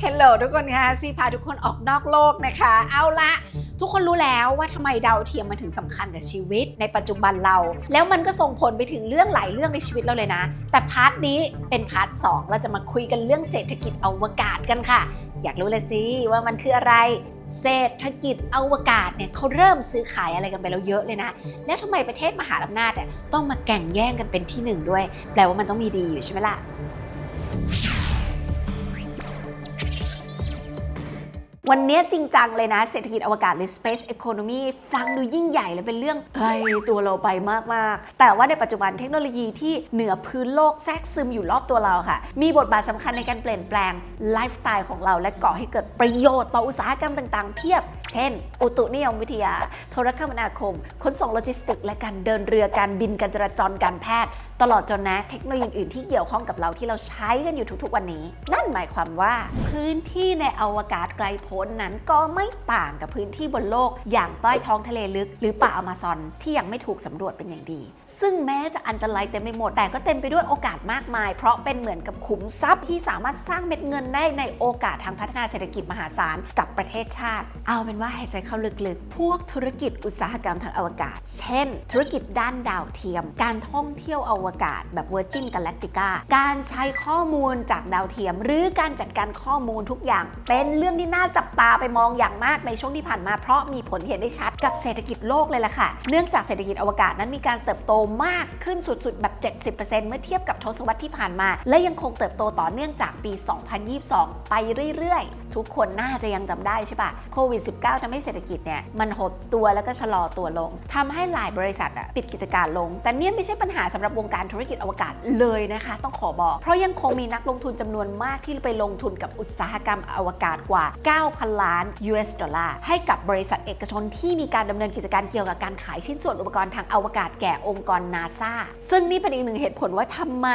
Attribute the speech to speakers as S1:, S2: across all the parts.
S1: เฮลโหลทุกคนค่ะซีพาทุกคนออกนอกโลกนะคะ เอาละทุกคนรู้แล้วว่าทำไมดาวเทียมมันถึงสำคัญกับชีวิตในปัจจุบันเรา แล้วมันก็ส่งผลไปถึงเรื่องหลายเรื่องในชีวิตเราเลยนะ แต่พาร์ทนี้เป็นพาร์ทสองเราจะมาคุยกันเรื่องเศรษฐกิจอวกาศกันค่ะ อยากรู้เลยสิว่ามันคืออะไร เศรษฐกิจอวกาศเนี่ยเขาเริ่มซื้อขายอะไรกันไปแล้วเยอะเลยนะ แล้วทำไมประเทศมหาอำนาจเนี่ยต้องมาแข่งแย่งกันเป็นที่หนึ่งด้วย แปลว่ามันต้องมีดีอยู่ใช่ไหมล่ะ วันนี้จริงจังเลยนะ เศรษฐกิจอวกาศหรือ space economy ฟังดูยิ่งใหญ่และเป็นเรื่องไกลตัวเราไปมาก ๆ แต่ว่าในปัจจุบันเทคโนโลยีที่เหนือพื้นโลกแทรกซึมอยู่รอบตัวเราค่ะ มีบทบาทสำคัญในการเปลี่ยนแปลงไลฟ์สไตล์ของเรา และก่อให้เกิดประโยชน์ต่ออุตสาหกรรมต่าง ๆ เพียบ เช่น อุตุนิยมวิทยา โทรคมนาคม ขนส่งโลจิสติก และการเดินเรือการบินการจราจรการแพทย์ ตลอดจนนะเทคโนโลยีอื่นที่เกี่ยวข้องกับเราที่เราใช้กันอยู่ทุกๆวันนี้ นั่นหมายความว่า พื้นที่ในอวกาศไกลโพ้นนั้นก็ไม่ต่างกับพื้นที่บนโลก อย่างใต้ท้องทะเลลึก หรือป่าอเมซอนที่ยังไม่ถูกสำรวจเป็นอย่างดี ซึ่งแม้จะอันตรายเต็มไปหมดแต่ก็เต็มไปด้วยโอกาสมากมาย เพราะเป็นเหมือนกับขุมทรัพย์ที่สามารถสร้างเม็ดเงินได้ในโอกาสทางพัฒนาเศรษฐกิจมหาศาลกับประเทศชาติ เอาเป็นว่าหายใจเข้าลึกๆ พวกธุรกิจอุตสาหกรรมทางอวกาศ เช่น ธุรกิจด้านดาวเทียม การท่องเที่ยวอวกาศแบบ Virgin Galactica การใช้ข้อมูลจากดาวเทียม หรือการจัดการข้อมูลทุกอย่าง เป็นเรื่องที่น่าจับตาไปมองอย่างมากในช่วงที่ผ่านมาเพราะมีผลเห็นได้ชัดกับเศรษฐกิจโลกเลยล่ะค่ะ เนื่องจากเศรษฐกิจอวกาศนั้นมีการเติบโตมากขึ้นสุดๆ แบบ 70%เมื่อเทียบกับทศวรรษที่ผ่านมา และยังคงเติบโตต่อเนื่องจากปี 2022 ไปเรื่อยๆทุกคนน่าจะยังจำได้ใช่ปะโควิด -19 ทำให้เศรษฐกิจเนี่ยมันหดตัวแล้วก็ชะลอตัวลงทำให้หลายบริษัทอะปิดกิจการลง แต่เนี่ยไม่ใช่ปัญหาสำหรับวงการธุรกิจอวกาศเลยนะคะ ต้องขอบอก เพราะยังคงมีนักลงทุนจำนวนมากที่ไปลงทุนกับอุตสาหกรรมอวกาศกว่า 9,000 ล้าน US ดอลลาร์ให้กับบริษัทเอกชนที่มีการดำเนินกิจการเกี่ยวกับการขายชิ้นส่วนอุปกรณ์ทางอวกาศแก่องค์กรนาซาซึ่งนี่เป็นอีกหนึ่งเหตุผลว่าทำไม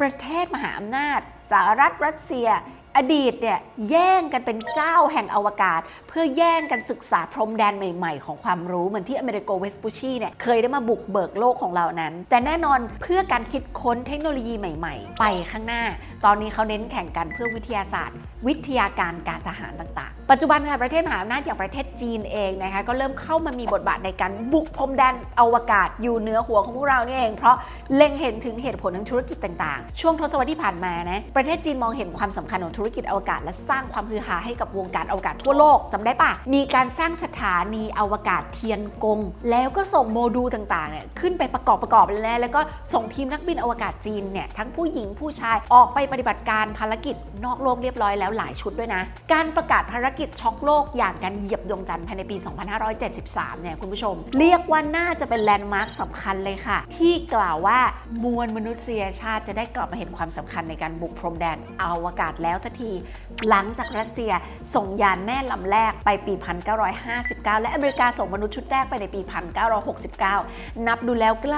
S1: ประเทศมหาอำนาจสหรัฐรัสเซีย อดีตเนี่ยแย่งกันเป็นเจ้าแห่งอวกาศ เพื่อแย่งกันศึกษาพรมแดนใหม่ๆ ของความรู้เหมือนที่อเมริโกเวสปูชีเนี่ยเคยได้มาบุกเบิกโลกของเรานั้น แต่แน่นอนเพื่อการคิดค้นเทคโนโลยีใหม่ๆ ไปข้างหน้า ตอนนี้เขาเน้นแข่งกันเพื่อวิทยาศาสตร์ วิทยาการการทหารต่างๆ ปัจจุบันค่ะประเทศมหาอำนาจอย่างประเทศจีนเองนะคะก็เริ่มเข้ามามีบทบาทในการบุกพรมแดนอวกาศอยู่เหนือหัวของพวกเรานี่เอง เพราะเล็งเห็นถึงเหตุผลทางธุรกิจต่างๆ ช่วงทศวรรษที่ผ่านมานะประเทศจีนมองเห็นความสำคัญของธุรรกิจอวกาศ และสร้างความฮือฮาให้กับวงการอวกาศทั่วโลกจำได้ปะมีการสร้างสถานีอวกาศเทียนกง แล้วก็ส่งโมดูลต่างๆเนี่ยขึ้นไปประกอบประกอบแล้วแล้วก็ส่งทีมนักบินอวกาศจีนเนี่ยทั้งผู้หญิงผู้ชายออกไปปฏิบัติการภารกิจนอกโลกเรียบร้อยแล้วหลายชุดด้วยนะ การประกาศภารกิจช็อกโลกอย่างการเหยียบดวงจันทร์ภายในปี 2573 เนี่ยคุณผู้ชม เรียกว่าน่าจะเป็นแลนด์มาร์คสำคัญเลยค่ะ ที่กล่าวว่ามวลมนุษยชาติจะได้กลับมาเห็นความสำคัญในการบุกพรมแดนอวกาศแล้วสักที หลังจากรัสเซียส่งยานแม่ลำแรกไปปี 1959 และอเมริกาส่งมนุษย์ชุดแรกไปในปี 1969 นับดูแล้วไกล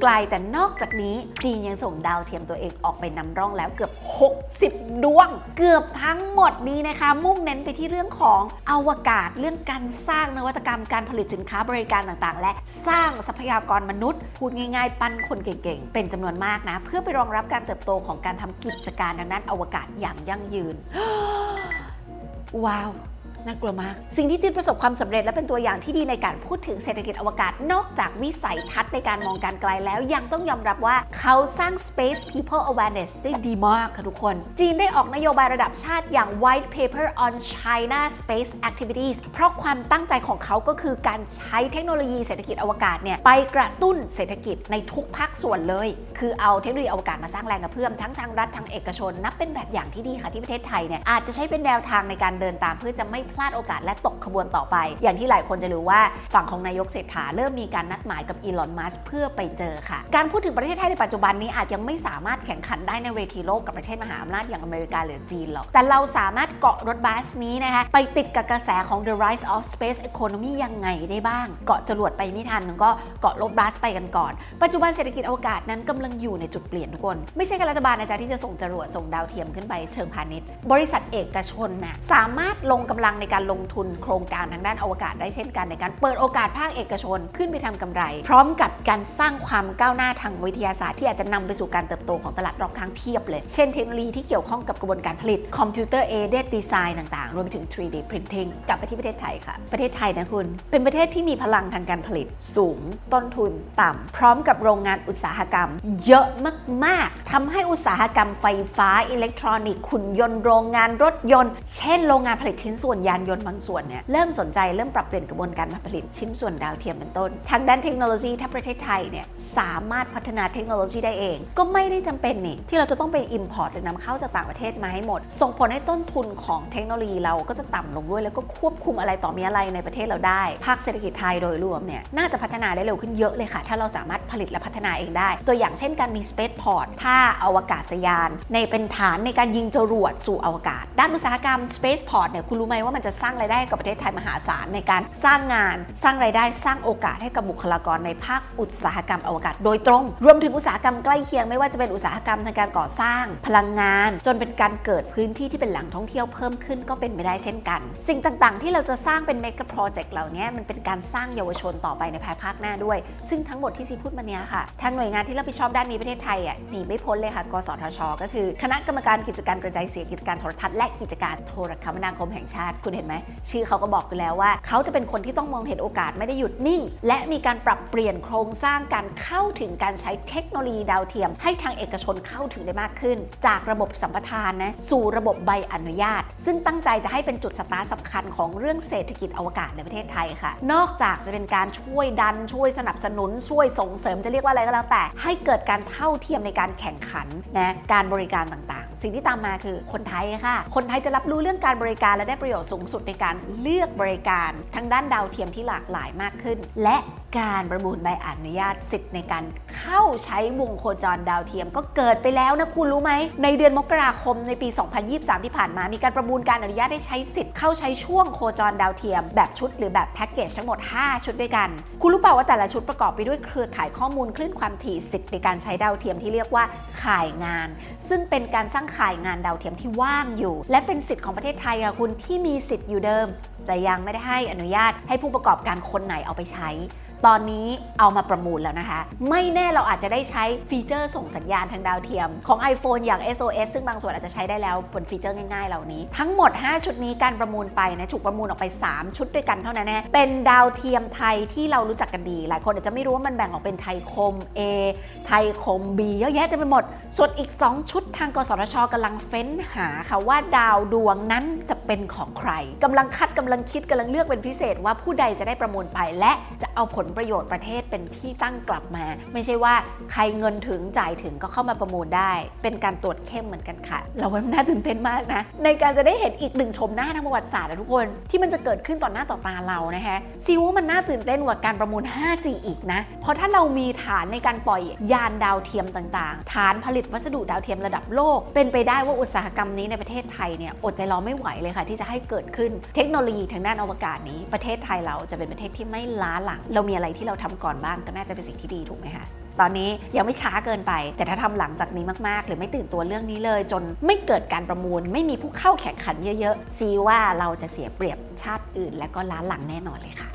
S1: ไกลแต่นอกจากนี้ จีนยังส่งดาวเทียมตัวเองออกไปนำร่องแล้วเกือบ 60 ดวง เกือบทั้งหมดนี้นะคะ มุ่งเน้นไปที่เรื่องของอวกาศเรื่องการสร้างนวัตกรรมการผลิตสินค้าบริการต่างๆ และสร้างทรัพยากรมนุษย์ พูดง่าย ๆ ปั้นคนเก่งๆ เป็นจำนวนมากนะ เพื่อไปรองรับการเติบโตของการทำกิจการทางด้านอวกาศอย่างยั่งยืนว้าว น่ากลัวมาก สิ่งที่จีนประสบความสำเร็จและเป็นตัวอย่างที่ดีในการพูดถึงเศรษฐกิจอวกาศ นอกจากวิสัยทัศน์ในการมองการไกลแล้ว ยังต้องยอมรับว่าเขาสร้าง Space People Awareness ได้ดีมากค่ะทุกคน จีนได้ออกนโยบายระดับชาติอย่าง White Paper on China Space Activities เพราะความตั้งใจของเขาก็คือการใช้เทคโนโลยีเศรษฐกิจอวกาศเนี่ยไปกระตุ้นเศรษฐกิจในทุกภาคส่วนเลย คือเอาเทคโนโลยีอวกาศมาสร้างแรงกระเพื่อมทั้งทางรัฐทางเอกชน นับเป็นแบบอย่างที่ดีค่ะที่ประเทศไทยเนี่ยอาจจะใช้เป็นแนวทางในการเดินตามเพื่อจะไม่พลาดโอกาสและตกขบวนต่อไป อย่างที่หลายคนจะรู้ว่าฝั่งของนายกเศรษฐาเริ่มมีการนัดหมายกับอีลอนมัสเพื่อไปเจอค่ะ การพูดถึงประเทศไทยในปัจจุบันนี้อาจยังไม่สามารถแข่งขันได้ในเวทีโลกกับประเทศมหาอำนาจอย่างอเมริกาหรือจีนหรอก แต่เราสามารถเกาะรถบัสนี้นะคะไปติดกับกระแสของ the rise of space economy ยังไงได้บ้าง เกาะจรวดไปไม่ทันก็เกาะรถบัสไปกันก่อน ปัจจุบันเศรษฐกิจอวกาศนั้นกำลังอยู่ในจุดเปลี่ยนทุกคน ไม่ใช่แค่รัฐบาลนะจ๊ะที่จะส่งจรวดส่งดาวเทียมขึ้นไปเชิงพาณิชย์ บริษัทเอกชนนะสามารถลงกำลังในในการลงทุนโครงการทางด้านอวกาศได้เช่นกันในการเปิดโอกาสภาคเอกชนขึ้นไปทำกำไร พร้อมกับการสร้างความก้าวหน้าทางวิทยาศาสตร์ที่อาจจะนำไปสู่การเติบโตของตลาดรอบข้างเพียบเลย เช่นเทคโนโลยีที่เกี่ยวข้องกับกระบวนการผลิตคอมพิวเตอร์ aided design ต่างๆ รวมไปถึง 3D printing กลับไปที่ประเทศไทยค่ะ ประเทศไทยนะคุณ เป็นประเทศที่มีพลังทางการผลิต สูง ต้นทุนต่ำ พร้อมกับโรงงานอุตสาหกรรม เยอะมาก ๆ ทำให้อุตสาหกรรมไฟฟ้า อิเล็กทรอนิกส์ขุนยนต์ โรงงานรถยนต์ เช่น โรงงานผลิตชิ้นส่วนยานยนต์บางส่วนเนี่ยเริ่มสนใจเริ่มปรับเปลี่ยนกระบวนการผลิตชิ้นส่วนดาวเทียมเป็นต้น ทางด้านเทคโนโลยีถ้าประเทศไทยเนี่ยสามารถพัฒนาเทคโนโลยีได้เอง ก็ไม่ได้จำเป็นนี่ที่เราจะต้องไป import หรือนำเข้าจากต่างประเทศมาให้หมด ส่งผลให้ต้นทุนของเทคโนโลยีเราก็จะต่ำลงด้วยแล้วก็ควบคุมอะไรต่อมีอะไรในประเทศเราได้ ภาคเศรษฐกิจไทยโดยรวมเนี่ยน่าจะพัฒนาได้เร็วขึ้นเยอะเลยค่ะ ถ้าเราสามารถผลิตและพัฒนาเองได้ ตัวอย่างเช่นการมี space port ถ้าอวกาศยาน ในเป็นฐานในการยิงจรวดสู่อวกาศ ด้านอุตสาหกรรม space port เนี่ยคุณรู้ไหมว่ามันจะสร้างรายได้ให้กับประเทศไทยมหาศาลในการสร้างงาน สร้างรายได้สร้างโอกาสให้กับบุคลากรในภาคอุตสาหกรรมอวกาศโดยตรง รวมถึงอุตสาหกรรมใกล้เคียงไม่ว่าจะเป็นอุตสาหกรรมทางการก่อสร้าง พลังงาน จนเป็นการเกิดพื้นที่ที่เป็นแหล่งท่องเที่ยวเพิ่มขึ้นก็เป็นไปได้เช่นกัน สิ่งต่างๆ ที่เราจะสร้างเป็นเมกะโปรเจกต์เหล่านี้มันเป็นการสร้างเยาวชนต่อไปในภายภาคหน้าด้วย ซึ่งทั้งหมดที่ซีพูดมาเนี้ยค่ะทางหน่วยงานที่รับผิดชอบด้านนี้ประเทศไทยอะหนีไม่พ้นเลยค่ะกสทช ก็คือ คณะกรรมการกิจการกระจายเสียงกิจการโทรทัศน์และกิจการโทรคมนาคมแห่งชาติคุณเห็นไหม ชื่อเขาก็บอกกันแล้วว่า เขาจะเป็นคนที่ต้องมองเห็นโอกาสไม่ได้หยุดนิ่ง และมีการปรับเปลี่ยนโครงสร้างการเข้าถึงการใช้เทคโนโลยีดาวเทียม ให้ทางเอกชนเข้าถึงได้มากขึ้น จากระบบสัมปทานนะสู่ระบบใบอนุญาต ซึ่งตั้งใจจะให้เป็นจุดสตาร์ทสำคัญของเรื่องเศรษฐกิจอวกาศในประเทศไทยค่ะ นอกจากจะเป็นการช่วยดันช่วยสนับสนุน ช่วยส่งเสริมจะเรียกว่าอะไรก็แล้วแต่ ให้เกิดการเท่าเทียมในการแข่งขันนะการบริการต่างๆ สิ่งที่ตามมาคือคนไทยค่ะ คนไทยจะรับรู้เรื่องการบริการและได้ประโยชน์สูงสุดในการเลือกบริการทางด้านดาวเทียมที่หลากหลายมากขึ้น และการประมูลใบอนุญาตสิทธิ์ในการเข้าใช้วงโคจรดาวเทียมก็เกิดไปแล้วนะคุณรู้ไหม ในเดือนมกราคมในปี 2023 ที่ผ่านมามีการประมูลการอนุญาตให้ใช้สิทธิ์เข้าใช้ช่วงโคจรดาวเทียม แบบชุดหรือแบบแพ็กเกจทั้งหมด 5 ชุดด้วยกัน คุณรู้เปล่าว่าแต่ละชุดประกอบไปด้วยเครือข่ายข้อมูลคลื่นความถี่สิทธิ์ในการใช้ดาวเทียมที่เรียกว่าข่ายงาน ซึ่งเป็นการสร้างข่ายงานดาวเทียมที่ว่างอยู่ และเป็นสิทธิ์ของประเทศไทยค่ะคุณที่มีสิทธิ์อยู่เดิม แต่ยังไม่ได้ให้อนุญาตให้ผู้ประกอบการคนไหนเอาไปใช้ ตอนนี้เอามาประมูลแล้วนะคะ ไม่แน่เราอาจจะได้ใช้ฟีเจอร์ส่งสัญญาณทางดาวเทียม ของ iPhone อย่าง SOS ซึ่งบางส่วนอาจจะใช้ได้แล้วบนฟีเจอร์ง่ายๆเหล่านี้ ทั้งหมด 5 ชุดนี้การประมูลไปนะถูกประมูลออกไป 3 ชุดด้วยกันเท่านั้นนะเป็นดาวเทียมไทยที่เรารู้จักกันดี หลายคนอาจจะไม่รู้ว่ามันแบ่งออกเป็นไทยคม A ไทยคม B เยอะแยะเต็มไปหมด ส่วนอีก 2 ชุดทางกสทชกำลังเฟ้นหาค่ะว่าดาวดวงนั้นจะเป็นของใครกำลังคัดกำลังคิดกำลังเลือกเป็นพิเศษว่าผู้ใดจะได้ประมูลไปและจะเอาผลประโยชน์ประเทศเป็นที่ตั้งกลับมา ไม่ใช่ว่าใครเงินถึงจ่ายถึงก็เข้ามาประมูลได้ เป็นการตรวจเข้มเหมือนกันค่ะ เราวันน่าตื่นเต้นมากนะ ในการจะได้เห็นอีกหนึ่งชมหน้าทางประวัติศาสตร์นะทุกคนที่มันจะเกิดขึ้นต่อหน้าต่อตาเรานะคะซีว่ามันน่าตื่นเต้นกว่าการประมูล 5G อีกนะ เพราะถ้าเรามีฐานในการปล่อยยานดาวเทียมต่างๆ ฐานผลิตวัสดุดาวเทียมระดับโลก เป็นไปได้ว่าอุตสาหกรรมนี้ในประเทศไทยเนี่ยอดใจรอไม่ไหวเลยค่ะ ที่จะให้เกิดขึ้นเทคโนโลยีทางด้านอวกาศนี้ ประเทศไทยเราจะเป็นประเทศที่ไม่ล้าหลังเรามีอะไรที่เราทำก่อนบ้างก็น่าจะเป็นสิ่งที่ดีถูกไหมคะตอนนี้ยังไม่ช้าเกินไป แต่ถ้าทำหลังจากนี้มากๆ หรือไม่ตื่นตัวเรื่องนี้เลย จนไม่เกิดการประมูล ไม่มีผู้เข้าแข่งขันเยอะๆซีว่าเราจะเสียเปรียบชาติอื่น และก็ล้าหลังแน่นอนเลยค่ะ